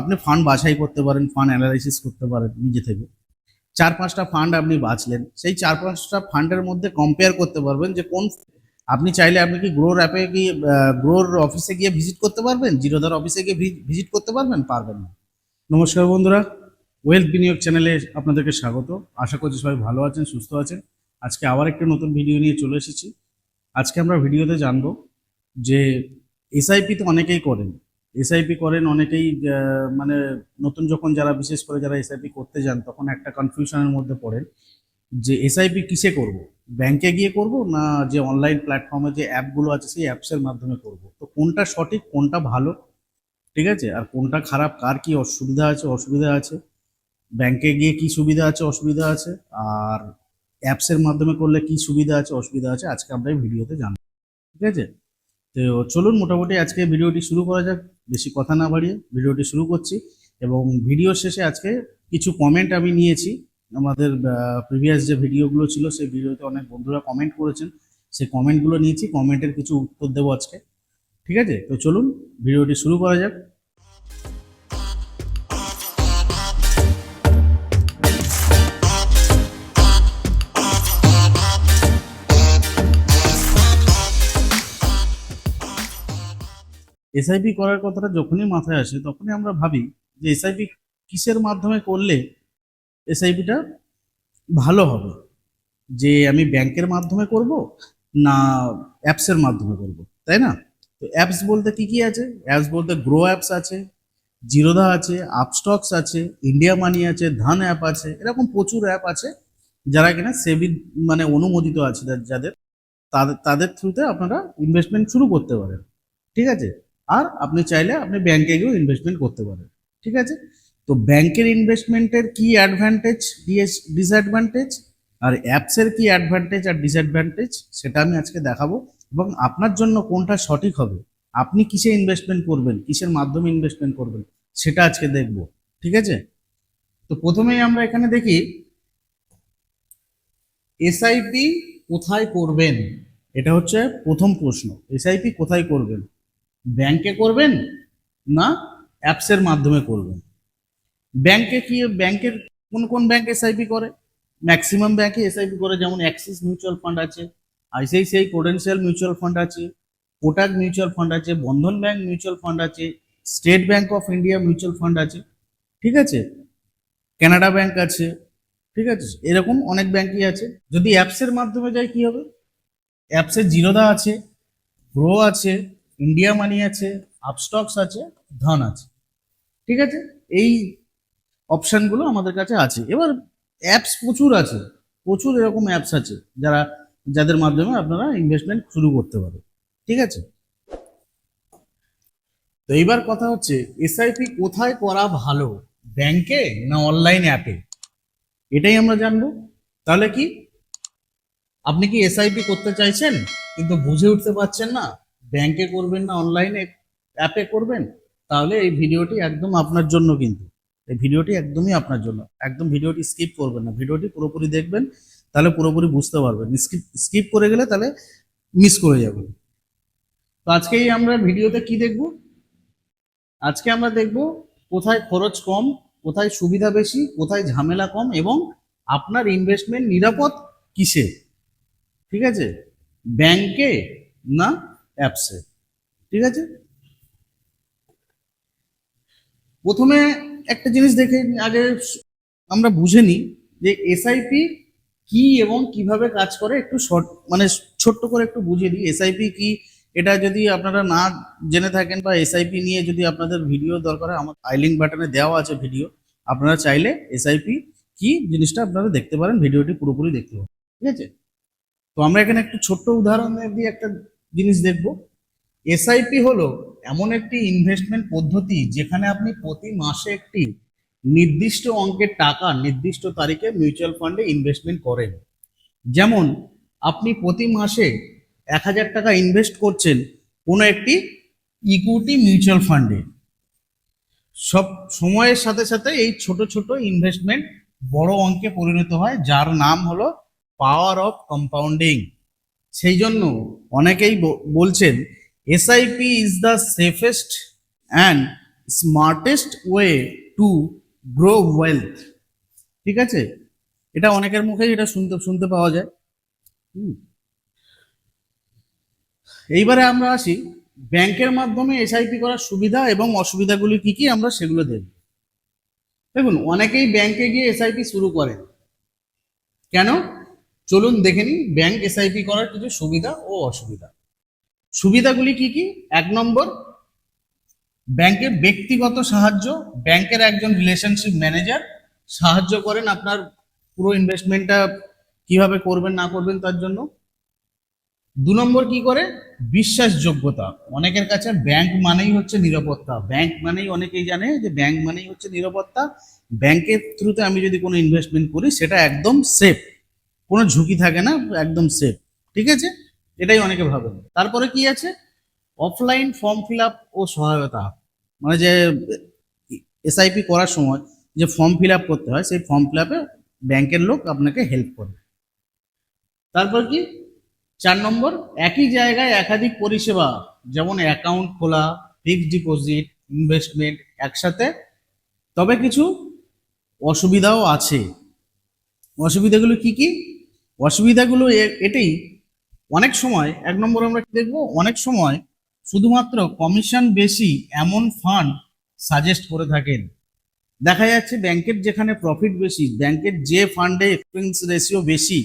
আপনি ফান্ড বাছাই করতে পারেন ফান্ড অ্যানালাইসিস করতে পারেন নিজে থেকে। চার পাঁচটা ফান্ড আপনি বাঁচলেন সেই চার পাঁচটা ফান্ডের মধ্যে কম্পেয়ার করতে পারবেন যে কোন আপনি চাইলে আপনি কি গ্রোর অ্যাপে কি গ্রোর অফিসে গিয়ে ভিজিট করতে পারবেন? জিরোধার অফিসে গিয়ে ভিজিট করতে পারবেন? পারবেন না। নমস্কার বন্ধুরা ওয়েলথ বিনিয়োগ চ্যানেলে আপনাদেরকে স্বাগত। আশা করছি সবাই ভালো আছেন, সুস্থ আছেন। আজকে আবার একটা নতুন ভিডিও নিয়ে চলে এসেছি। আজকে আমরা ভিডিওতে জানব যে এসআইপি তো অনেকেই করেন এসআইপি করেন, অনেকেই মানে নতুন যখন যারা, বিশেষ করে যারা এসআইপি করতে যান, তখন একটা কনফিউশনের মধ্যে পড়েন যে এসআইপি কিসে করব? ব্যাংকে গিয়ে করব না যে অনলাইন প্ল্যাটফর্মে যে অ্যাপগুলো আছে, সেই অ্যাপসের মাধ্যমে করব? তো কোনটা সঠিক, কোনটা ভালো? ঠিক আছে? আর কোনটা খারাপ? কার কি অসুবিধা আছে? অসুবিধা আছে। ব্যাংকে গিয়ে কি সুবিধা আছে? অসুবিধা আছে। আর অ্যাপসের মাধ্যমে করলে কি সুবিধা আছে? অসুবিধা আছে। আজকে আমরা এই ভিডিওতে জানব। ঠিক আছে? তো চলুন মোটামুটি আজকে ভিডিওটি শুরু করা যাক। বেশি কথা না বাড়িয়ে ভিডিওটি শুরু করছি এবং ভিডিও শেষে আজকে কিছু কমেন্ট আমি নিয়েছি। আমাদের প্রিভিয়াস যে ভিডিওগুলো ছিল সেই ভিডিওতে অনেক বন্ধুরা কমেন্ট করেছেন। সেই কমেন্টগুলো নিয়েছি। কমেন্টের কিছু উত্তর দেবো আজকে। ঠিক আছে? তো চলুন ভিডিওটি শুরু করা যাক। এসআইপি করার কথাটা যখনই মাথায় আসে, তখনই আমরা ভাবি যে এসআইপি কিসের মাধ্যমে করলে এসআইপিটা ভালো হবে? যে আমি ব্যাংকের মাধ্যমে করব না অ্যাপসের মাধ্যমে করব, তাই না? তো অ্যাপস বলতে কি কি আছে? অ্যাপস বলতে গ্রো অ্যাপস আছে জিরোধা আছে আপস্টক্স আছে ইন্ডিয়া মানি আছে ধান অ্যাপ আছে, এরকম প্রচুর অ্যাপ আছে যারা কিনা সেবি মানে অনুমোদিত আছে, যাদের, তাদের তাদের থ্রুতে আপনারা ইনভেস্টমেন্ট শুরু করতে পারেন, ঠিক আছে? আর আপনি চাইলে আপনি ব্যাংকে গিয়েও ইনভেস্টমেন্ট করতে পারেন, ঠিক আছে? তো ব্যাংকের ইনভেস্টমেন্টের কি অ্যাডভান্টেজ ডিসঅ্যাডভান্টেজ আর অ্যাপসের কি অ্যাডভান্টেজ আর ডিসঅ্যাডভান্টেজ সেটা আমি আজকে দেখাবো। এবং আপনার জন্য কোনটা সঠিক হবে? আপনি কিসে ইনভেস্টমেন্ট করবেন? কিসের মাধ্যমে ইনভেস্টমেন্ট করবেন? সেটা আজকে দেখব, ঠিক আছে? তো প্রথমেই আমরা এখানে দেখি এসআইপি কোথায় করবেন? এটা হচ্ছে প্রথম প্রশ্ন এসআইপি কোথায় করবেন? ব্যাংকে করবেন না অ্যাপসের মাধ্যমে করবেন? ব্যাংকে কি ব্যাংকের কোন কোন ব্যাংক এসআইপি করে? ম্যাক্সিমাম ব্যাংকে এসআইপি করে, যেমন অ্যাক্সিস মিউচুয়াল ফান্ড আছে আইসিআইসিআই পোটেন্সিয়াল মিউচুয়াল ফান্ড আছে কোটাক মিউচুয়াল ফান্ড আছে বন্ধন ব্যাংক মিউচুয়াল ফান্ড আছে State Bank of India mutual fund আছে, ঠিক আছে? কানাডা ব্যাংক আছে, ঠিক আছে? এরকম অনেক ব্যাংকই আছে। যদি অ্যাপসের মাধ্যমে যায় কি হবে? অ্যাপসে জিরোদা আছে গ্রো আছে ইন্ডিয়া মানি আছে আপস্টক্স আছে, ধন আছে। ঠিক আছে? এই অপশানগুলো আমাদের কাছে আছে। এবার অ্যাপস প্রচুর আছে। প্রচুর এরকম অ্যাপস আছে যারা, যাদের মাধ্যমে আপনারা ইনভেস্টমেন্ট শুরু করতে পারেন। ঠিক আছে? তো এইবার কথা হচ্ছে এসআইপি কোথায় করা ভালো? ব্যাংকে না অনলাইন অ্যাপে এটাই আমরা জানব। তাহলে কি? আপনি কি এসআইপি করতে চাইছেন, কিন্তু বুঝে উঠতে পারছেন না? ব্যাংকে করবেন না অনলাইনে অ্যাপে করবেন, তাহলে এই ভিডিওটি একদম আপনার জন্য কিন্তু। এই ভিডিওটি একদমই আপনার জন্য। একদম ভিডিওটি স্কিপ করবেন না। ভিডিওটি পুরোপুরি দেখবেন, তাহলে পুরোপুরি বুঝতে পারবেন। স্কিপ স্কিপ করে গেলে তাহলে মিস করে যাবেন। তো আজকেই আমরা ভিডিওতে কি দেখব? আজকে আমরা দেখব কোথায় খরচ কম, কোথায় সুবিধা বেশি, কোথায় ঝামেলা কম এবং আপনার ইনভেস্টমেন্ট নিরাপদ কিসে? ঠিক আছে? ব্যাংকে না অ্যাপসে। ঠিক আছে? প্রথমে একটা জিনিস দেখে আগে আমরা বুঝে নিই যে এসআইপি কি এবং কীভাবে কাজ করে, একটু শর্ট মানে ছোট্ট করে একটু বুঝিয়ে দিই। এসআইপি কি, এটা যদি আপনারা না জেনে থাকেন বা এসআইপি নিয়ে যদি আপনাদের ভিডিও দরকার হয়, আমার আই লিঙ্ক বাটনে দেওয়া আছে ভিডিও, আপনারা চাইলে এসআইপি কি জিনিসটা আপনারা দেখতে পারেন, ভিডিওটি পুরোপুরি দেখতে পারেন। ঠিক আছে? তো আমরা এখানে একটু ছোট্ট উদাহরণ দিয়ে একটা জিনিস দেখব। এসআইপি হলো এমন একটি ইনভেস্টমেন্ট পদ্ধতি যেখানে আপনি প্রতি মাসে একটি নির্দিষ্ট অঙ্কের টাকা নির্দিষ্ট তারিখে মিউচুয়াল ফান্ডে ইনভেস্টমেন্ট করেন। যেমন আপনি প্রতি মাসে এক হাজার টাকা ইনভেস্ট করছেন কোনো একটি ইকুইটি মিউচুয়াল ফান্ডে সব সময়ের সাথে সাথে এই ছোট ছোট ইনভেস্টমেন্ট বড় অঙ্কে পরিণত হয়, যার নাম হলো পাওয়ার অফ কম্পাউন্ডিং সেই জন্য অনেকেই বলছেন SIP is the safest and smartest way to grow wealth ঠিক আছে? এটা অনেকের মুখেই এটা শুনতে শুনতে পাওয়া যায়। এইবারে আমরা আসি, ব্যাংকের মাধ্যমে এসআইপি করার সুবিধা এবং অসুবিধাগুলি কি কি আমরা সেগুলো দেখব। দেখুন, অনেকেই ব্যাংকে গিয়ে এসআইপি শুরু করেন। কেন? চলুন দেখে নিই ব্যাংক এসআইপি করার কিছু সুবিধা ও অসুবিধা। সুবিধাগুলি কি কি? এক নম্বর, ব্যাংকের ব্যক্তিগত সাহায্য, ব্যাংকের একজন রিলেশনশিপ ম্যানেজার সাহায্য করেন আপনার পুরো ইনভেস্টমেন্টটা কীভাবে করবেন, না করবেন তার জন্য। দু নম্বর কি করে? বিশ্বাসযোগ্যতা। অনেকের কাছে ব্যাংক মানেই হচ্ছে নিরাপত্তা। ব্যাংক মানেই অনেকেই জানে যে ব্যাংক মানেই হচ্ছে নিরাপত্তা। ব্যাংকের থ্রুতে আমি যদি কোনো ইনভেস্টমেন্ট করি, সেটা একদম সেফ কোনো ঝুঁকি থাকে না, একদম সেফ ঠিক আছে? এটাই অনেকে ভাবেন তারপরে কি আছে? অফলাইন ফর্ম ফিল আপ ও সহায়তা। মানে যে এসআইপি করার সময় যে ফর্ম ফিল আপ করতে হয়, সেই ফর্ম ফিল আপে ব্যাংকের লোক আপনাকে হেল্প করবে। তারপর কি? চার নম্বর, একই জায়গায় একাধিক পরিষেবা, যেমন অ্যাকাউন্ট খোলা ফিক্সড ডিপোজিট ইনভেস্টমেন্ট একসাথে। তবে কিছু অসুবিধাও আছে। অসুবিধাগুলো কি কি? অসুবিধাগুলো এটাই। অনেক সময়, এক নম্বর আমরা কি দেখব? অনেক সময় শুধুমাত্র কমিশন বেশি এমন ফান্ড সাজেস্ট করে থাকেন। দেখা যাচ্ছে ব্যাংকের যেখানে প্রফিট বেশি, ব্যাংকের যে ফান্ডে এক্সপেন্স রেশিও বেশি,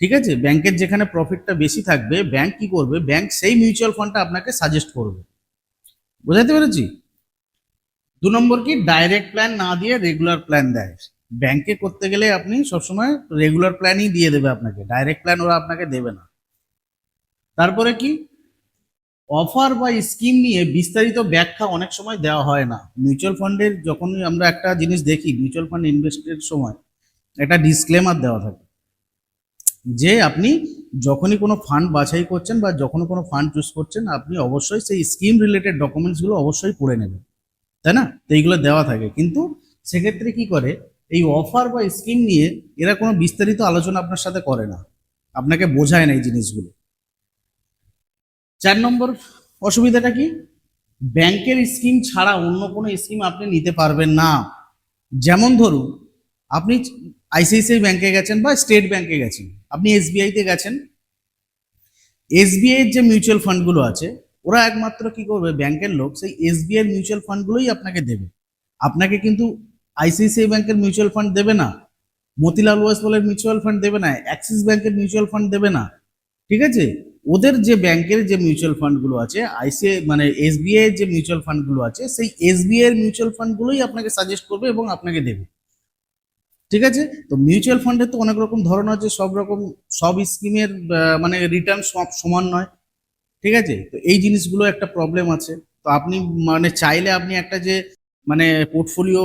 ঠিক আছে? ব্যাংকের যেখানে প্রফিটটা বেশি থাকবে, ব্যাংক কি করবে? ব্যাংক সেই মিউচুয়াল ফান্ডটা আপনাকে সাজেস্ট করবে। বুঝাতে পেরেছি? দু নম্বর কি? ডাইরেক্ট প্ল্যান না দিয়ে রেগুলার প্ল্যান দেয়। ব্যাংকে করতে গেলে আপনি সবসময় রেগুলার প্ল্যানই দিয়ে দেবে আপনাকে। ডাইরেক্ট প্ল্যান ওরা আপনাকে দেবে না। তারপরে কি? অফার বা স্কিম নিয়ে বিস্তারিত ব্যাখ্যা অনেক সময় দেওয়া হয় না। মিউচুয়াল ফান্ডের যখনই আমরা একটা জিনিস দেখি মিউচুয়াল ফান্ড ইনভেস্টের সময় একটা ডিসক্লেমার দেওয়া থাকে যে আপনি যখনই কোনো ফান্ড বাছাই করছেন বা যখন কোনো ফান্ড চুজ করছেন, আপনি অবশ্যই সেই স্কিম রিলেটেড ডকুমেন্টসগুলো অবশ্যই পড়ে নেবেন। তাই না? তো এইগুলো দেওয়া থাকে। কিন্তু সেক্ষেত্রে কি করে? এই অফার বা স্কিম নিয়ে এরা কোনো বিস্তারিত আলোচনা আপনার সাথে করে না। আপনাকে বোঝায় না এই জিনিসগুলো। চার নম্বর অসুবিধাটা কি? ব্যাংকের স্কিম ছাড়া অন্য কোনো স্কিম আপনি নিতে পারবেন না। যেমন ধরুন, আপনি আইসিআইসিআই ব্যাংকে গেছেন বা স্টেট ব্যাংকে গেছেন। আপনি এসবিআইতে গেছেন। এসবিআই এর যে মিউচুয়াল ফান্ডগুলো আছে, ওরা একমাত্র কি করবে? ব্যাংকের লোক সেই এসবিআই মিউচুয়াল ফান্ডগুলোই আপনাকে দেবে। আপনাকে কিন্তু আইসিআইসিআই ব্যাংকের মিউচুয়াল ফান্ড দেবে না, মতিলাল ওয়াসওয়ালের মিউচুয়াল ফান্ড দেবে না, অ্যাক্সিস ব্যাংকের মিউচুয়াল ফান্ড দেবে না, ঠিক আছে? ওদের যে ব্যাংকের যে মিউচুয়াল ফান্ডগুলো আছে, আইসিআই মানে এসবিআই এর যে মিউচুয়াল ফান্ডগুলো আছে, সেই এসবিআই এর মিউচুয়াল ফান্ডগুলোই আপনাকে সাজেস্ট করবে এবং আপনাকে দেবে, ঠিক আছে? তো মিউচুয়াল ফান্ডের তো অনেক রকম ধরন আছে, সব রকম, সব স্কিমের মানে রিটার্ন সব সমান নয়, ঠিক আছে? তো এই জিনিসগুলো একটা প্রবলেম আছে, তো আপনি মানে চাইলে আপনি একটা যে মানে পোর্টফোলিও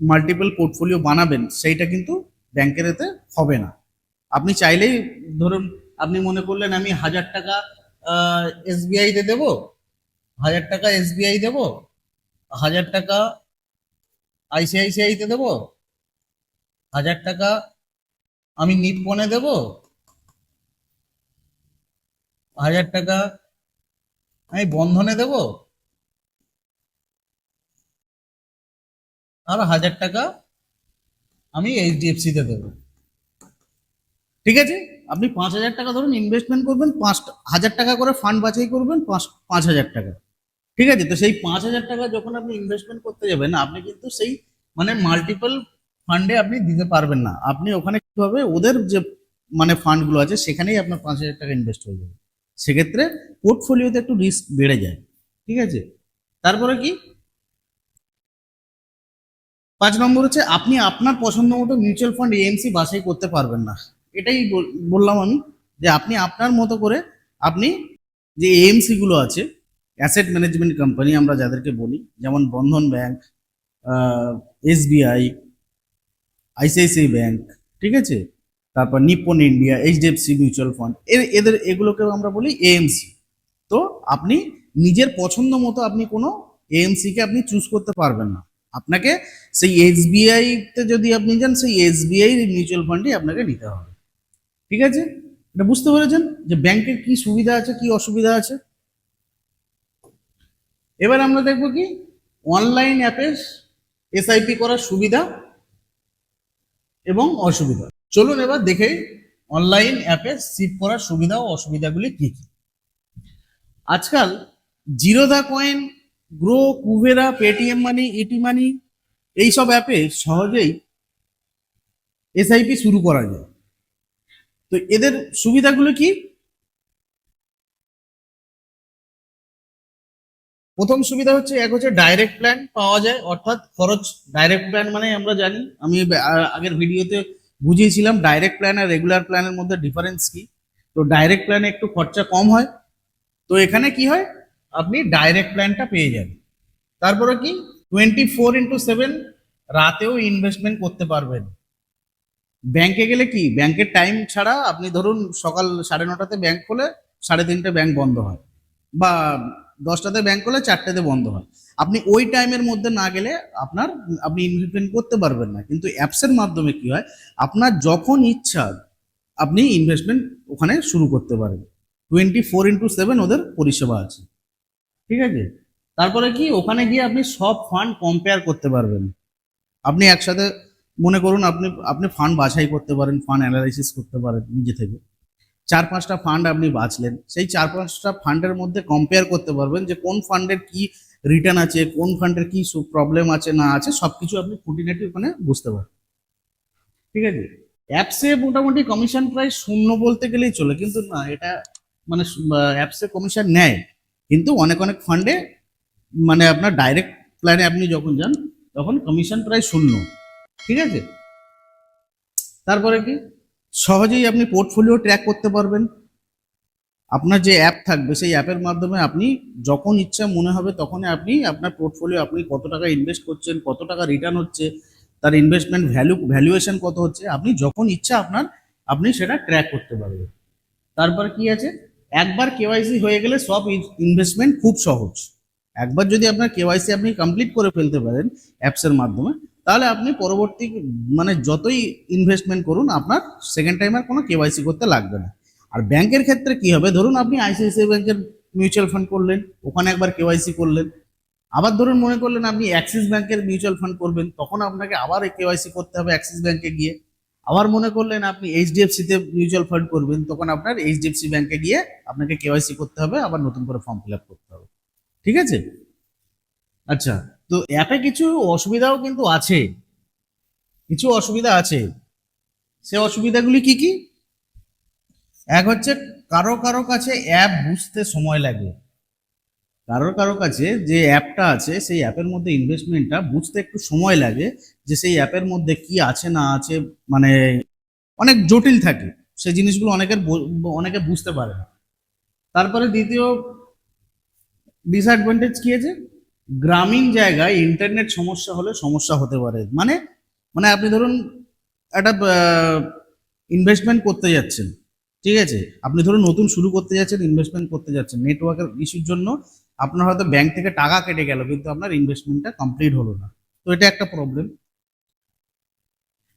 মাল্টিপল পোর্টফোলিও বানাবেন, সেইটা কিন্তু ব্যাংকের এতে হবে না। আপনি চাইলেই ধরুন, আপনি মনে করলেন আমি হাজার টাকা এসবিআই তে দেবো, হাজার টাকা এসবিআই দেবো, হাজার টাকা আইসিআইসিআই তে দেবো, হাজার টাকা আমি নিপনে দেব, হাজার টাকা আমি বন্ধনে দেব আর হাজার টাকা আমি এইচডিএফসি তে দেবো। ঠিক আছে? আপনি পাঁচ হাজার টাকা ধরুন ইনভেস্টমেন্ট করবেন, পাঁচ হাজার টাকা করে ফান্ড বাছাই করবেন, পাঁচ পাঁচ হাজার টাকা। ঠিক আছে? তো সেই পাঁচ হাজার টাকা যখন আপনি ইনভেস্টমেন্ট করতে যাবেন, আপনি কিন্তু সেই মানে মাল্টিপল ফান্ডে আপনি দিতে পারবেন না। আপনি ওখানে কি হবে ওদের যে মানে ফান্ডগুলো আছে, সেখানেই আপনার পাঁচ হাজার টাকা ইনভেস্ট হয়ে যাবে। সেক্ষেত্রে পোর্টফোলিওতে একটু রিস্ক বেড়ে যায়। ঠিক আছে? তারপরে কি? পাঁচ নম্বর হচ্ছে, আপনি আপনার পছন্দ মতো মিউচুয়াল ফান্ড এএমসি বাছাই করতে পারবেন না। এটাই বললাম আমি যে আপনি আপনার মতো করে আপনি যে এএমসি গুলো আছে অ্যাসেট ম্যানেজমেন্ট কোম্পানি আমরা যাদেরকে বলি, যেমন Bandhan bank SBI ICICI bank, ঠিক আছে? তারপর Nippon India HDFC mutual fund এদের এগুলোকেও আমরা বলি এএমসি তো আপনি নিজের পছন্দ মতো আপনি কোনো এএমসি কে আপনি চুজ করতে পারবেন না। আপনাকে সেই এসবিআই তে যদি আপনি যান, সেই এসবিআই মিউচুয়াল ফান্ডই আপনাকে নিতে হবে। ঠিক আছে? এটা বুঝতে পেরেছেন যে ব্যাংকের কি সুবিধা আছে, কি অসুবিধা আছে? এবার আমরা দেখব কি? অনলাইন অ্যাপে এসআইপি করার সুবিধা এবং অসুবিধা। চলুন এবার দেখে অনলাইন অ্যাপে সিপ করার সুবিধা ও অসুবিধাগুলি কি কি। আজকাল Zerodha Coin Groww Kuvera Paytm Money ET Money এইসব অ্যাপে সহজেই এসআইপি শুরু করা যায়। তো এদের সুবিধাগুলো কি? প্রথম সুবিধা হচ্ছে, এক হচ্ছে ডাইরেক্ট প্ল্যান পাওয়া যায়, অর্থাৎ খরচ ডাইরেক্ট প্ল্যান মানে আমরা জানি, আমি আগের ভিডিওতে বুঝিয়েছিলাম ডাইরেক্ট প্ল্যান আর রেগুলার প্ল্যানের মধ্যে ডিফারেন্স কি। তো ডাইরেক্ট প্ল্যানে একটু খরচা কম হয়। তো এখানে কি হয়? আপনি ডাইরেক্ট প্ল্যানটা পেয়ে যাবেন। তারপরে কি? টোয়েন্টি ফোর ইন্টু সেভেন রাতেও ইনভেস্টমেন্ট করতে পারবেন। ব্যাংকে গেলে কি? ব্যাংকের টাইম ছাড়া আপনি ধরুন সকাল সাড়ে নটাতে ব্যাংক খোলে, সাড়ে তিনটে ব্যাংক বন্ধ হয়। বা দশটাতে ব্যাংক খোলে, চারটেতে বন্ধ হয়। আপনি ওই টাইমের মধ্যে না গেলে আপনার, আপনি ইনভেস্টমেন্ট করতে পারবেন না। কিন্তু অ্যাপসের মাধ্যমে কি হয়? আপনার যখন ইচ্ছা, আপনি ইনভেস্টমেন্ট ওখানে শুরু করতে পারেন টোয়েন্টি ফোর ইন্টু সেভেন ওদের পরিষেবা আছে। ঠিক আছে? তারপরে কি? ওখানে গিয়ে আপনি সব ফান্ড কম্পেয়ার করতে পারবেন। আপনি একসাথে মনে করুন আপনি আপনি ফান্ড বাছাই করতে পারেন ফান্ড অ্যানালাইসিস করতে পারেন নিজে থেকে। চার পাঁচটা ফান্ড আপনি বাছলেন। সেই চার পাঁচটা ফান্ডের মধ্যে কম্পেয়ার করতে পারবেন যে কোন ফান্ডের কি রিটার্ন আছে, কোন ফান্ডের কি প্রবলেম আছে, না আছে সব কিছু আপনি খুঁটিনাটি ওখানে বুঝতে পারবেন। ঠিক আছে? অ্যাপসে মোটামুটি কমিশন প্রায় শূন্য বলতে গেলেই চলে, কিন্তু না, এটা মানে অ্যাপসে কমিশন নেয়। কিন্তু অনেক অনেক ফান্ডে মানে আপনার ডাইরেক্ট প্ল্যানে আপনি যখন যান, তখন কমিশন প্রায় শূন্য। ঠিক আছে? তারপরে কি? সহজেই আপনি পোর্টফোলিও ট্র্যাক করতে পারবেন। আপনার যে অ্যাপ থাকবে, সেই অ্যাপের মাধ্যমে আপনি যখন ইচ্ছা মনে হবে তখনই আপনি আপনার পোর্টফোলিও আপনি কত টাকা ইনভেস্ট করছেন, কত টাকা রিটার্ন হচ্ছে, তার ইনভেস্টমেন্ট ভ্যালু ভ্যালুয়েশন কত হচ্ছে, আপনি যখন ইচ্ছা আপনার, আপনি সেটা ট্র্যাক করতে পারবেন। তারপর কি আছে? একবার কেওয়াইসি হয়ে গেলে সব ইনভেস্টমেন্ট খুব সহজ। একবার যদি আপনার কেওয়াইসি আপনি কমপ্লিট করে ফেলতে পারেন অ্যাপসের মাধ্যমে, তাহলে আপনি পরবর্তী মানে যতই ইনভেস্টমেন্ট করুন, আপনার সেকেন্ড টাইম আর কোনো কেওয়াইসি করতে লাগবে না। আর ব্যাংকের ক্ষেত্রে কি হবে? ধরুন আপনি আইসিআইসিআই ব্যাংকের মিউচুয়াল ফান্ড করলেন, ওখানে একবার কেওয়াইসি করলেন। আবার ধরুন মনে করলেন আপনি অ্যাক্সিস ব্যাংকের মিউচুয়াল ফান্ড করবেন, তখন আপনাকে আবার কেওয়াইসি করতে হবে অ্যাক্সিস ব্যাংকে গিয়ে। আবার মনে করলেন আপনি এইচডিএফসিতে মিউচুয়াল ফান্ড করবেন, তখন আপনার এইচডিএফসি ব্যাংকে গিয়ে আপনাকে কেওয়াইসি করতে হবে, আবার নতুন করে ফর্ম ফিল করতে হবে। ঠিক আছে? আচ্ছা তো অ্যাপে কিছু অসুবিধাও কিন্তু আছে। কিছু অসুবিধা আছে। সে অসুবিধাগুলি কি কি? এক হচ্ছে কারও কারও কাছে অ্যাপ বুঝতে সময় লাগে। কারোর কারও কাছে যে অ্যাপটা আছে, সেই অ্যাপের মধ্যে ইনভেস্টমেন্টটা বুঝতে একটু সময় লাগে যে সেই অ্যাপের মধ্যে কি আছে, না আছে মানে অনেক জটিল থাকে। সেই জিনিসগুলো অনেকের অনেকে বুঝতে পারে না। তারপরে দ্বিতীয় ডিসঅ্যাডভান্টেজ কি আছে? গ্রামীণ জায়গায় ইন্টারনেট সমস্যা হলে সমস্যা হতে পারে। মানে মানে আপনি ধরুন একটা ইনভেস্টমেন্ট করতে যাচ্ছেন, ঠিক আছে? আপনি ধরুন নতুন শুরু করতে যাচ্ছেন ইনভেস্টমেন্ট করতে যাচ্ছেন নেটওয়ার্কের ইস্যুর জন্য আপনার হয়তো ব্যাংক থেকে টাকা কেটে গেল, কিন্তু আপনার ইনভেস্টমেন্টটা কমপ্লিট হলো না। তো এটা একটা প্রবলেম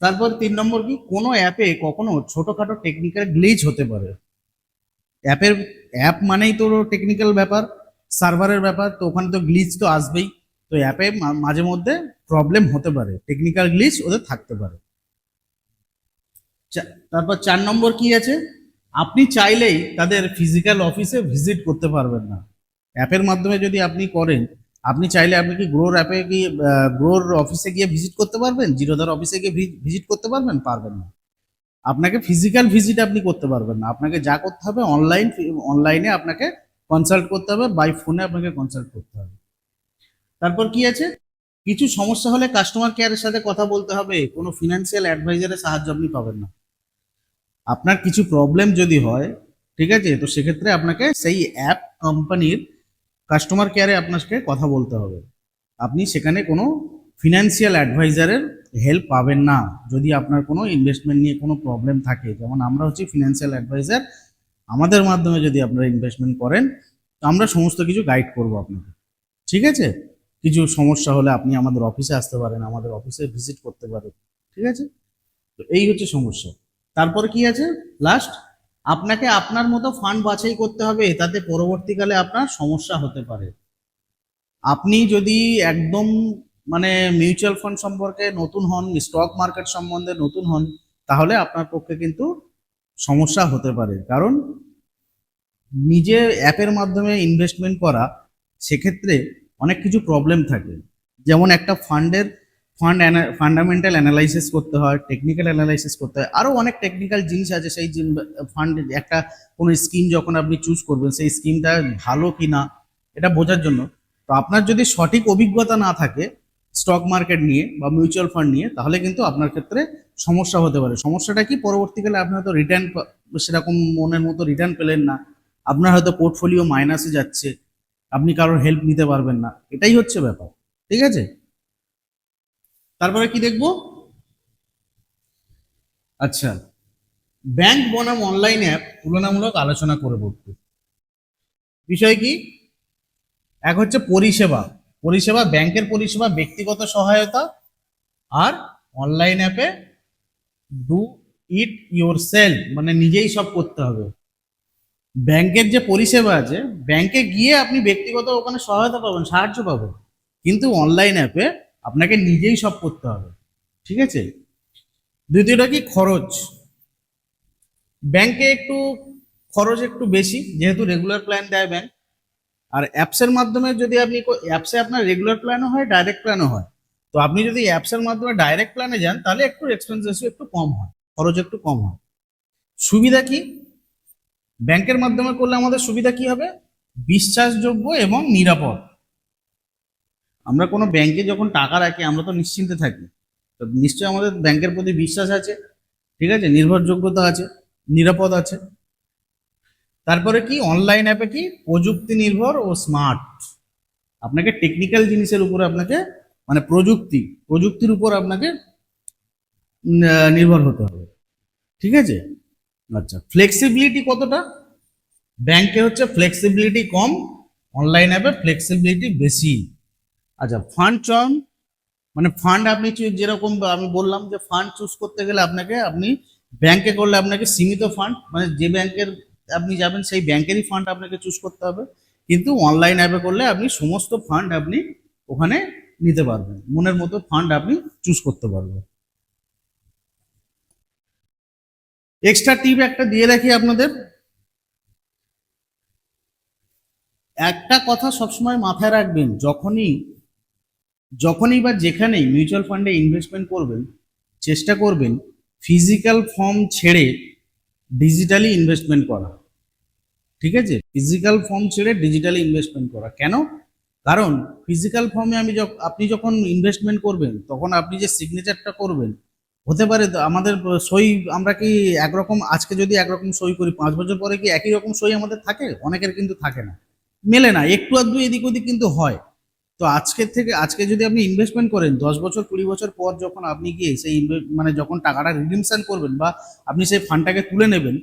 তারপর তিন নম্বর কি? কোনো অ্যাপে কখনো ছোটখাটো টেকনিক্যাল গ্লিচ হতে পারে। অ্যাপের অ্যাপ মানেই তো টেকনিক্যাল ব্যাপার সার্ভারের ব্যাপার, তো ওখানে তো গ্লিচ তো আসবেই। তো অ্যাপে মাঝে মধ্যে প্রবলেম হতে পারে। টেকনিক্যাল গ্লিচ ওদের থাকতে পারে। তারপর চার নম্বর কি আছে? আপনি চাইলেই তাদের ফিজিক্যাল অফিসে ভিজিট করতে পারবেন না। অ্যাপের মাধ্যমে যদি আপনি করেন, আপনি চাইলে আপনি কি গ্রোর অ্যাপে কি গ্রোর অফিসে গিয়ে ভিজিট করতে পারবেন? জিরোধার অফিসে গিয়ে ভিজিট করতে পারবেন? পারবেন না। আপনাকে ফিজিক্যাল ভিজিট আপনি করতে পারবেন না। আপনাকে যা করতে হবে অনলাইন অনলাইনে আপনাকে কনসাল্ট করতে হবে বাই ফোনে আপনাকে কনসাল্ট করতে হবে। তারপর কি আছে? কিছু সমস্যা হলে কাস্টমার কেয়ারের সাথে কথা বলতে হবে। কোনো ফিনান্সিয়াল অ্যাডভাইজারের সাহায্য আপনি পাবেন না। আপনার কিছু প্রবলেম যদি হয়, ঠিক আছে? তো সেক্ষেত্রে আপনাকে সেই অ্যাপ কোম্পানির কাস্টমার কেয়ারে আপনাকে কথা বলতে হবে। আপনি সেখানে কোনো ফিনান্সিয়াল অ্যাডভাইজারের হেল্প পাবেন না। যদি আপনার কোনো ইনভেস্টমেন্ট নিয়ে কোনো প্রবলেম থাকে, যেমন আমরা হচ্ছি ফিনান্সিয়াল অ্যাডভাইজার আমাদের মাধ্যমে যদি আপনারা ইনভেস্টমেন্ট করেন তো আমরা সমস্ত কিছু গাইড করব আপনাকে। ঠিক আছে? কিছু সমস্যা হলে আপনি আমাদের অফিসে আসতে পারেন, আমাদের অফিসে ভিজিট করতে পারেন। ঠিক আছে? তো এই হচ্ছে সমস্যা। তারপরে কি আছে? লাস্ট আপনাকে আপনার মতো ফান্ড বাছাই করতে হবে তাতে পরবর্তীকালে আপনার সমস্যা হতে পারে। আপনি যদি একদম মানে মিউচুয়াল ফান্ড সম্পর্কে নতুন হন স্টক মার্কেট সম্বন্ধে নতুন হন, তাহলে আপনার পক্ষে কিন্তু সমস্যা হতে পারে। কারণ নিজে অ্যাপের মাধ্যমে ইনভেস্টমেন্ট করা, সেক্ষেত্রে অনেক কিছু প্রবলেম থাকে। যেমন একটা ফান্ডের ফান্ড ফান্ডামেন্টাল অ্যানালাইসিস করতে হয় টেকনিক্যাল অ্যানালাইসিস করতে হয়। আরও অনেক টেকনিক্যাল জিনিস আছে সেই ফান্ড একটা কোনো স্কিম যখন আপনি চুজ করবেন, সেই স্কিমটা ভালো কি না এটা বোঝার জন্য। তো আপনার যদি সঠিক অভিজ্ঞতা না থাকে স্টক মার্কেট নিয়ে বা মিউচুয়াল ফান্ড নিয়ে, তাহলে কিন্তু আপনার ক্ষেত্রে সমস্যা হতে পারে। সমস্যাটা কি? পরবর্তীকালে আপনি হয়তো রিটার্ন সেরকম মনের মতো রিটার্ন পেলেন না। আপনার হয়তো পোর্টফোলিও মাইনাসে যাচ্ছে। আপনি কারোর হেল্প নিতে পারবেন না। এটাই হচ্ছে ব্যাপার। ঠিক আছে? তারপরে কি দেখব? আচ্ছা ব্যাংক বনাম অনলাইন অ্যাপ তুলনামূলক আলোচনা করে বলতে বিষয় কি? এক হচ্ছে পরিষেবা পরিষেবা ব্যাংকের পরিষেবা, ব্যক্তিগত সহায়তা, আর অনলাইন অ্যাপে ডু ইট ইউর সেল মানে নিজেই সব করতে হবে। ব্যাংকের যে পরিষেবা আছে, ব্যাংকে গিয়ে আপনি ব্যক্তিগত ওখানে সহায়তা পাবেন, সাহায্য পাবেন। কিন্তু অনলাইন অ্যাপে আপনাকে নিজেই সব করতে হবে। ঠিক আছে? দ্বিতীয়টা কি? খরচ। ব্যাংকে একটু খরচ একটু বেশি, যেহেতু রেগুলার প্ল্যান দেয় ব্যাংক আর অ্যাপসের মাধ্যমে যদি আপনি অ্যাপসে আপনার রেগুলার প্ল্যানও হয় ডাইরেক্ট প্ল্যানও হয়। তো আপনি যদি অ্যাপসের মাধ্যমে ডাইরেক্ট প্ল্যানে যান, তাহলে একটু এক্সপেন্সেস একটু কম হয়, খরচ একটু কম হয়। সুবিধা কি? ব্যাংকের মাধ্যমে করলে আমাদের সুবিধা কি হবে? বিশ্বাসযোগ্য এবং নিরাপদ। আমরা কোনো ব্যাংকে যখন টাকা রাখি, আমরা তো নিশ্চিন্তে থাকি। তো নিশ্চয়ই আমাদের ব্যাংকের প্রতি বিশ্বাস আছে, ঠিক আছে? নির্ভরযোগ্যতা আছে, নিরাপদ আছে। তারপরে কি? অনলাইন অ্যাপে কি? প্রযুক্তি নির্ভর ও স্মার্ট আপনাকে টেকনিক্যাল জিনিসের উপরে আপনাকে মানে প্রযুক্তি, প্রযুক্তির উপর আপনাকে নির্ভর হতে হবে। ঠিক আছে? আচ্ছা ফ্লেক্সিবিলিটি কতটা? ব্যাংকে হচ্ছে ফ্লেক্সিবিলিটি কম অনলাইন অ্যাপে ফ্লেক্সিবিলিটি বেশি। আচ্ছা ফান্ড চয়ন মানে ফান্ড আপনি যেরকম আমি বললাম যে ফান্ড চুজ করতে গেলে আপনাকে, আপনি ব্যাংকে করলে আপনাকে সীমিত ফান্ড মানে যে ব্যাংকের আপনি যাবেন সেই ব্যাংকেরই ফান্ড আপনাকে চুজ করতে হবে। কিন্তু অনলাইন অ্যাপে করলে আপনি সমস্ত ফান্ড আপনি ওখানে নিতে পারবেন। মনের মতো ফান্ড আপনি চুজ করতে পারবেন। এক্সট্রা টিপ একটা দিয়ে রাখি আপনাদের। একটা কথা সবসময় মাথায় রাখবেন, যখনই যখনই বা যেখানেই মিউচুয়াল ফান্ডে ইনভেস্টমেন্ট করবেন, চেষ্টা করবেন ফিজিক্যাল ফর্ম ছেড়ে ডিজিটালি ইনভেস্টমেন্ট করা। ঠিক আছে? ফিজিক্যাল ফর্ম ছেড়ে ডিজিটালি ইনভেস্টমেন্ট করা। কেন? কারণ ফিজিক্যাল ফর্মে আমি আপনি যখন ইনভেস্টমেন্ট করবেন, তখন আপনি যে সিগনেচারটা করবেন, হতে পারে আমাদের সই, আমরা কি একরকম, আজকে যদি একরকম সই করি, পাঁচ বছর পরে কি একই রকম সই আমাদের থাকে? অনেকের কিন্তু থাকে না। মেলে না। একটু আধটু এদিক ওদিক কিন্তু হয়। তো আজকের থেকে, আজকে যদি আপনি ইনভেস্টমেন্ট করেন, দশ বছর, কুড়ি বছর পর যখন আপনি গিয়ে সেই মানে যখন টাকাটা রিডিমশন করবেন বা আপনি সেই ফান্ডটাকে তুলে নেবেন,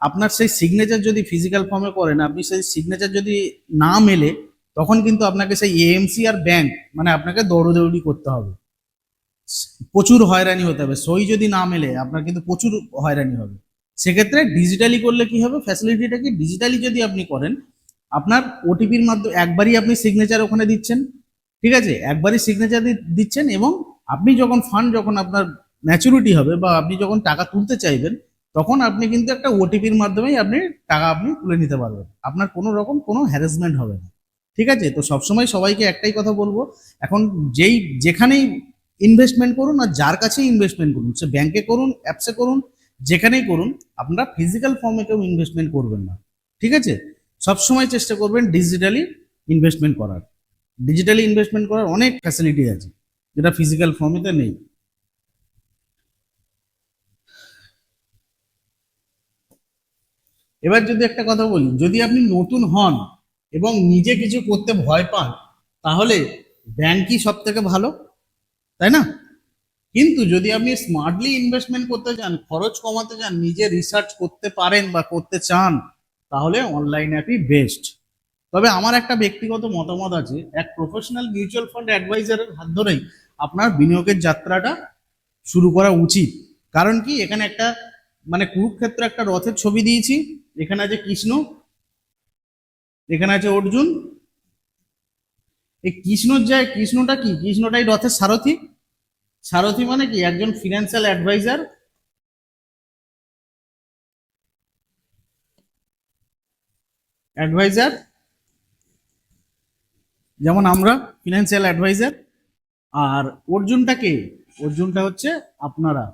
আপনার সেই সিগনেচার যদি ফিজিক্যাল ফর্মে করেন, আপনি সেই সিগনেচার যদি না মেলে, তখন কিন্তু আপনাকে সেই এএমসি আর ব্যাংক মানে আপনাকে দৌড়দৌড়ি করতে হবে। প্রচুর হয়রানি হতে হবে। সই যদি না মেলে, আপনার কিন্তু প্রচুর হয়রানি হবে। সেক্ষেত্রে ডিজিটালি করলে কি হবে? ফ্যাসিলিটিটা কি? ডিজিটালি যদি আপনি করেন আপনার ওটিপির মাধ্যমে, একবারই আপনি সিগনেচার ওখানে দিচ্ছেন, ঠিক আছে? একবারই সিগনেচার দিচ্ছেন এবং আপনি যখন ফান্ড যখন আপনার ম্যাচুরিটি হবে বা আপনি যখন টাকা তুলতে চাইবেন, তখন আপনি কিন্তু একটা ওটিপির মাধ্যমেই আপনি টাকা আপনি তুলে নিতে পারবেন। আপনার কোনো রকম কোনো হ্যারাসমেন্ট হবে না, ঠিক আছে? তো সবসময় সবাইকে একটাই কথা বলব, এখন যেই, যেখানেই ইনভেস্টমেন্ট করুন আর যার কাছেই ইনভেস্টমেন্ট করুন, সে ব্যাংকে করুন অ্যাপসে করুন, যেখানেই করুন, আপনারা ফিজিক্যাল ফর্মে কেউ ইনভেস্টমেন্ট করবেন না, ঠিক আছে? সবসময় চেষ্টা করবেন ডিজিটালি ইনভেস্টমেন্ট করার। ডিজিটালি ইনভেস্টমেন্ট করার অনেক ফ্যাসিলিটি আছে, যেটা ফিজিক্যাল ফর্মেতে নেই। এবার যদি একটা কথা বলি, যদি আপনি নতুন হন এবং নিজে কিছু করতে ভয় পান, তাহলে ব্যাংকই সব থেকে ভালো, তাই না? কিন্তু যদি আপনি স্মার্টলি ইনভেস্টমেন্ট করতে চান খরচ কমাতে চান নিজে রিসার্চ করতে পারেন বা করতে চান তাহলে অনলাইন অ্যাপই বেস্ট তবে আমার একটা ব্যক্তিগত মতামত আছে, এক প্রফেশনাল মিউচুয়াল ফান্ড অ্যাডভাইজারের হাত ধরেই আপনার বিনিয়োগের যাত্রাটা শুরু করা উচিত। কারণ কি? এখানে একটা মানে কুরুক্ষেত্র একটা রথের ছবি দিয়েছি, এখানে আছে কৃষ্ণ, এখানে আছে অর্জুন। এই কৃষ্ণর যায়, কৃষ্ণটা কি? কৃষ্ণটাই রথের সারথি। সারথি মানে কি? একজন ফিনান্সিয়াল অ্যাডভাইজার অ্যাডভাইজার, যেমন আমরা ফিনান্সিয়াল অ্যাডভাইজার আর অর্জুনটা কে? অর্জুনটা হচ্ছে আপনারা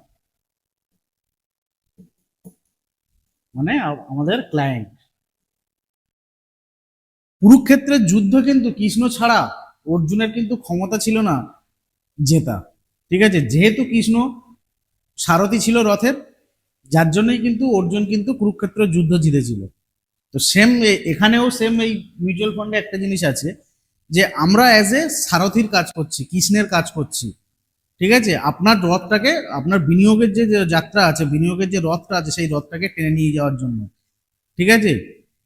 মানে আমাদের ক্লায়েন্ট কুরুক্ষেত্রের যুদ্ধ কিন্তু কৃষ্ণ ছাড়া অর্জুনের কিন্তু ক্ষমতা ছিল না জেতা, ঠিক আছে? যেহেতু কৃষ্ণ সারথি ছিল রথের, যার জন্যই কিন্তু অর্জুন কিন্তু কুরুক্ষেত্রের যুদ্ধ জিতেছিল। তো সেম এখানেও সেম এই মিউচুয়াল ফান্ডে একটা জিনিস আছে যে আমরা অ্যাজ এ সারথির কাজ করছি, কৃষ্ণের কাজ করছি, ঠিক আছে? আপনার রথটাকে, আপনার বিনিয়োগের যে যাত্রা আছে, বিনিয়োগের যে রথটা আছে, সেই রথটাকে টেনে নিয়ে যাওয়ার জন্য, ঠিক আছে?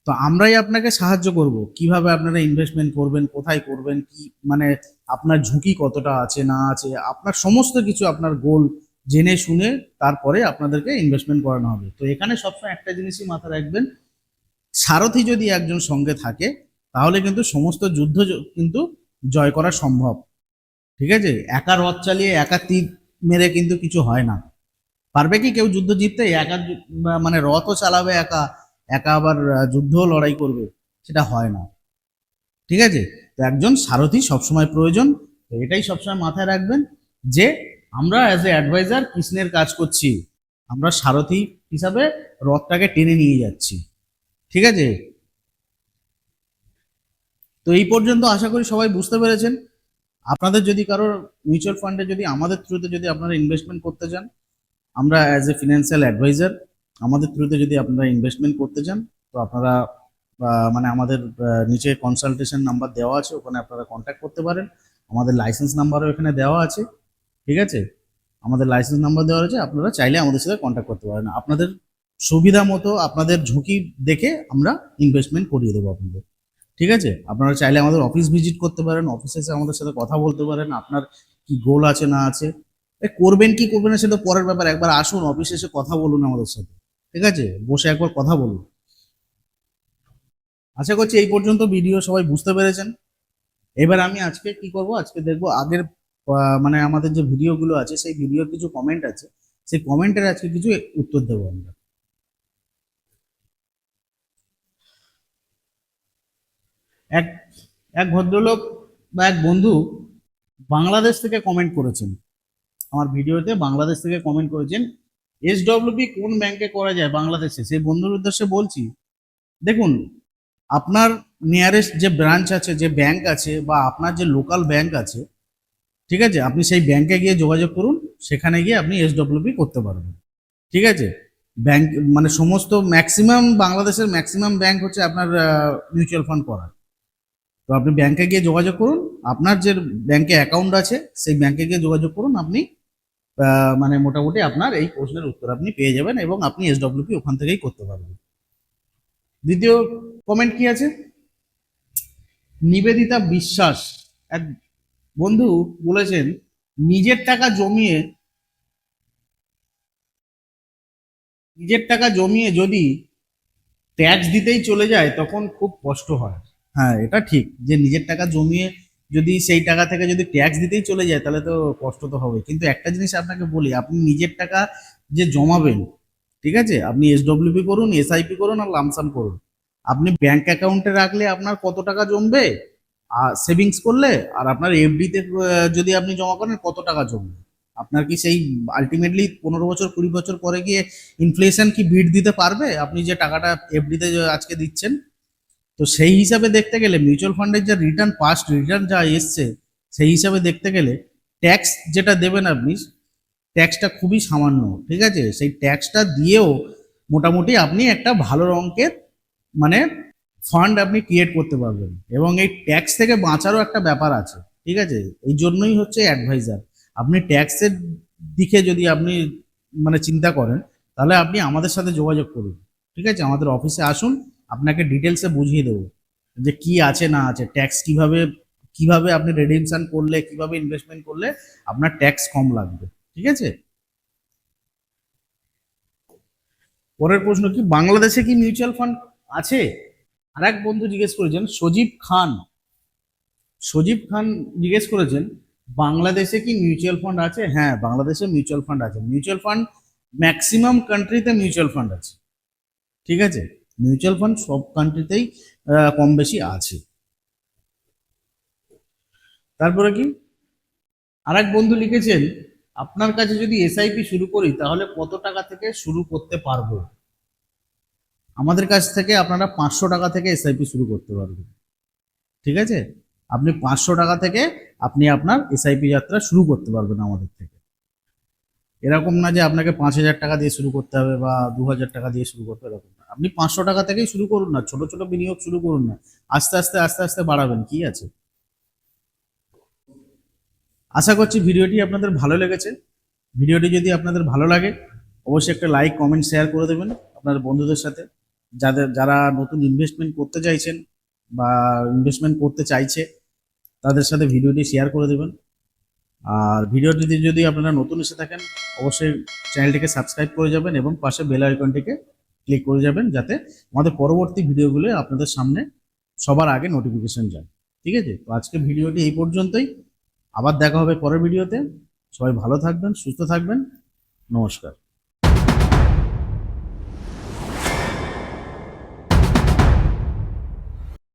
তো আমরাই আপনাকে সাহায্য করব, কীভাবে আপনারা ইনভেস্টমেন্ট করবেন, কোথায় করবেন, কি মানে আপনার ঝুঁকি কতটা আছে, না আছে, আপনার সমস্ত কিছু আপনার গোল জেনে শুনে তারপরে আপনাদেরকে ইনভেস্টমেন্ট করানো হবে। তো এখানে সবসময় একটা জিনিসই মাথায় রাখবেন সারথি যদি একজন সঙ্গে থাকে তাহলে কিন্তু সমস্ত যুদ্ধ কিন্তু জয় করা সম্ভব। ঠিক আছে? একা রথ চালিয়ে একা তীর মেরে কিন্তু কিছু হয় না। পারবে কি কেউ যুদ্ধ জিততে? একা মানে রথও চালাবে একা একা আবার আহ, যুদ্ধও লড়াই করবে সেটা হয় না। ঠিক আছে? তো একজন সারথি সবসময় প্রয়োজন তো এটাই সবসময় মাথায় রাখবেন যে আমরা অ্যাজ এ অ্যাডভাইজার কৃষ্ণের কাজ করছি। আমরা সারথি হিসাবে রথটাকে টেনে নিয়ে যাচ্ছি। ঠিক আছে? তো এই পর্যন্ত আশা করি সবাই বুঝতে পেরেছেন। আপনাদের যদি কারোর মিউচুয়াল ফান্ডে যদি, আমাদের থ্রুতে যদি আপনারা ইনভেস্টমেন্ট করতে চান, আমরা অ্যাজ এ ফিনান্সিয়াল অ্যাডভাইজার আমাদের থ্রুতে যদি আপনারা ইনভেস্টমেন্ট করতে চান, তো আপনারা মানে আমাদের নিচে কনসালটেশন নাম্বার দেওয়া আছে, ওখানে আপনারা কন্ট্যাক্ট করতে পারেন। আমাদের লাইসেন্স নাম্বারও এখানে দেওয়া আছে, ঠিক আছে? আমাদের লাইসেন্স নাম্বার দেওয়া আছে আপনারা চাইলে আমাদের সাথে কন্ট্যাক্ট করতে পারেন। আপনাদের সুবিধা মতো আপনাদের ঝুঁকি দেখে আমরা ইনভেস্টমেন্ট করিয়ে দেবো আপনাদের। ঠিক আছে? আপনারা চাইলে আমাদের অফিস ভিজিট করতে পারেন অফিসে এসে আমাদের সাথে কথা বলতে পারেন, আপনার কি গোল আছে, না আছে। করবেন কি করবেন না সেটা পরের ব্যাপার। একবার আসুন অফিসে এসে কথা বলুন আমাদের সাথে। ঠিক আছে? বসে একবার কথা বলুন। আশা করছি এই পর্যন্ত ভিডিও সবাই বুঝতে পেরেছেন। এবার আমি আজকে কি করব? আজকে দেখব আগের মানে আমাদের যে ভিডিওগুলো আছে, সেই ভিডিওর কিছু কমেন্ট আছে। সেই কমেন্টের আজকে কিছু উত্তর দেবো আমরা। এক এক ভদ্রলোক বা এক বন্ধু বাংলাদেশ থেকে কমেন্ট করেছেন। আমার ভিডিওতে বাংলাদেশ থেকে কমেন্ট করেছেন এস এসডব্লিউপি কোন ব্যাংকে করা যায় বাংলাদেশে? সেই বন্ধুর উদ্দেশ্যে বলছি, দেখুন, আপনার নিয়ারেস্ট যে ব্রাঞ্চ আছে, যে ব্যাংক আছে বা আপনার যে লোকাল ব্যাংক আছে, ঠিক আছে? আপনি সেই ব্যাংকে গিয়ে যোগাযোগ করুন, সেখানে গিয়ে আপনি এস এসডব্লিউপি করতে পারবেন। ঠিক আছে? ব্যাংক মানে সমস্ত ম্যাক্সিমাম বাংলাদেশের ম্যাক্সিমাম ব্যাংক হচ্ছে আপনার মিউচুয়াল ফান্ড করার। তো আপনি ব্যাংকে গিয়ে যোগাযোগ করুন। আপনার যে ব্যাংকে অ্যাকাউন্ট আছে, সেই ব্যাংকে গিয়ে যোগাযোগ করুন। আপনি মানে মোটামুটি আপনার এই প্রশ্নের উত্তর আপনি পেয়ে যাবেন এবং আপনি এসডব্লিউপি ওখান থেকেই করতে পারবেন। দ্বিতীয় কমেন্ট কি আছে? নিবেদিতা বিশ্বাস, এক বন্ধু বলেছেন, নিজের টাকা জমিয়ে, নিজের টাকা জমিয়ে যদি ট্যাক্স দিতেই চলে যায়, তখন খুব কষ্ট হয়। হ্যাঁ এটা ঠিক যে নিজের টাকা জমিয়ে যদি সেই টাকা থেকে যদি ট্যাক্স দিতেই চলে যায়, তাহলে তো কষ্ট তো হবে কিন্তু একটা জিনিস আপনাকে বলি, আপনি নিজের টাকা যে জমাবেন, ঠিক আছে? আপনি এসডব্লিউপি করুন এসআইপি করুন আর লামসাম করুন। আপনি ব্যাংক অ্যাকাউন্টে রাখলে আপনার কত টাকা জমবে? আর সেভিংস করলে আর আপনার এফডিতে যদি আপনি জমা করেন, কত টাকা জমবে? আপনার কি সেই আলটিমেটলি পনেরো বছর, কুড়ি বছর পরে গিয়ে ইনফ্লেশন কি ভিড় দিতে পারবে? আপনি যে টাকাটা এফডিতে আজকে দিচ্ছেন তো সেই হিসাবে দেখতে গেলে মিউচুয়াল ফান্ডের যে রিটার্ন পাস্ট রিটার্ন যা এসছে, সেই হিসাবে দেখতে গেলে ট্যাক্স যেটা দেবেন আপনি ট্যাক্সটা খুবই সামান্য, ঠিক আছে? সেই ট্যাক্সটা দিয়েও মোটামুটি আপনি একটা ভালো অঙ্কের মানে ফান্ড আপনি ক্রিয়েট করতে পারবেন। এবং এই ট্যাক্স থেকে বাঁচারও একটা ব্যাপার আছে, ঠিক আছে? এই জন্যই হচ্ছে অ্যাডভাইজার আপনি ট্যাক্সের দিকে যদি আপনি মানে চিন্তা করেন, তাহলে আপনি আমাদের সাথে যোগাযোগ করুন, ঠিক আছে? আমাদের অফিসে আসুন আপনাকে ডিটেলসে বুঝিয়ে দেবো যে কি আছে না আছে। ট্যাক্স কীভাবে কীভাবে আপনি রেডিমশন করলে, কীভাবে ইনভেস্টমেন্ট করলে আপনার ট্যাক্স কম লাগবে, ঠিক আছে? পরের প্রশ্ন কি, বাংলাদেশে কি মিউচুয়াল ফান্ড আছে? আর এক বন্ধু জিজ্ঞেস করেছেন, সজীব খান। সজীব খান জিজ্ঞেস করেছেন, বাংলাদেশে কি মিউচুয়াল ফান্ড আছে? হ্যাঁ বাংলাদেশে মিউচুয়াল ফান্ড আছে। মিউচুয়াল ফান্ড ম্যাক্সিমাম কান্ট্রিতে মিউচুয়াল ফান্ড আছে, ঠিক আছে? মিউচুয়াল ফান্ড সব কান্ট্রিতেই কম বেশি আছে। তারপরে কি? আরেক বন্ধু লিখেছেন, আপনার কাছে যদি এসআইপি শুরু করি, তাহলে কত টাকা থেকে শুরু করতে পারব? আমাদের কাছ থেকে আপনারা পাঁচশো টাকা থেকে এসআইপি শুরু করতে পারবেন। ঠিক আছে? আপনি পাঁচশো টাকা থেকে আপনি আপনার এসআইপি যাত্রা শুরু করতে পারবেন আমাদের থেকে। এরকম না যে আপনাকে পাঁচ হাজার টাকা দিয়ে শুরু করতে হবে বা দু হাজার টাকা দিয়ে শুরু করতে হবে, এরকম না। আপনি পাঁচশো টাকা থেকেই শুরু করুন না, ছোট ছোট বিনিয়োগ শুরু করুন না। আস্তে আস্তে আস্তে আস্তে বাড়াবেন, কি আছে? আশা করছি ভিডিওটি আপনাদের ভালো লেগেছে। ভিডিওটি যদি আপনাদের ভালো লাগে, অবশ্যই একটা লাইক, কমেন্ট, শেয়ার করে দেবেন আপনার বন্ধুদের সাথে। যাদের, যারা নতুন ইনভেস্টমেন্ট করতে চাইছেন বা ইনভেস্টমেন্ট করতে চাইছে, তাদের সাথে ভিডিওটি শেয়ার করে দেবেন। আর ভিডিওটি যদি আপনারা নতুন এসে থাকেন, অবশ্যই চ্যানেলটিকে সাবস্ক্রাইব করে যাবেন এবং পাশে বেল আইকনটিকে ক্লিক করে যাবেন যাতে আমাদের পরবর্তী ভিডিওগুলো আপনাদের সামনে সবার আগে নোটিফিকেশন যায়। ঠিক আছে? তো আজকে ভিডিওটি এই পর্যন্তই। আবার দেখা হবে পরের ভিডিওতে। সবাই ভালো থাকবেন, সুস্থ থাকবেন। নমস্কার।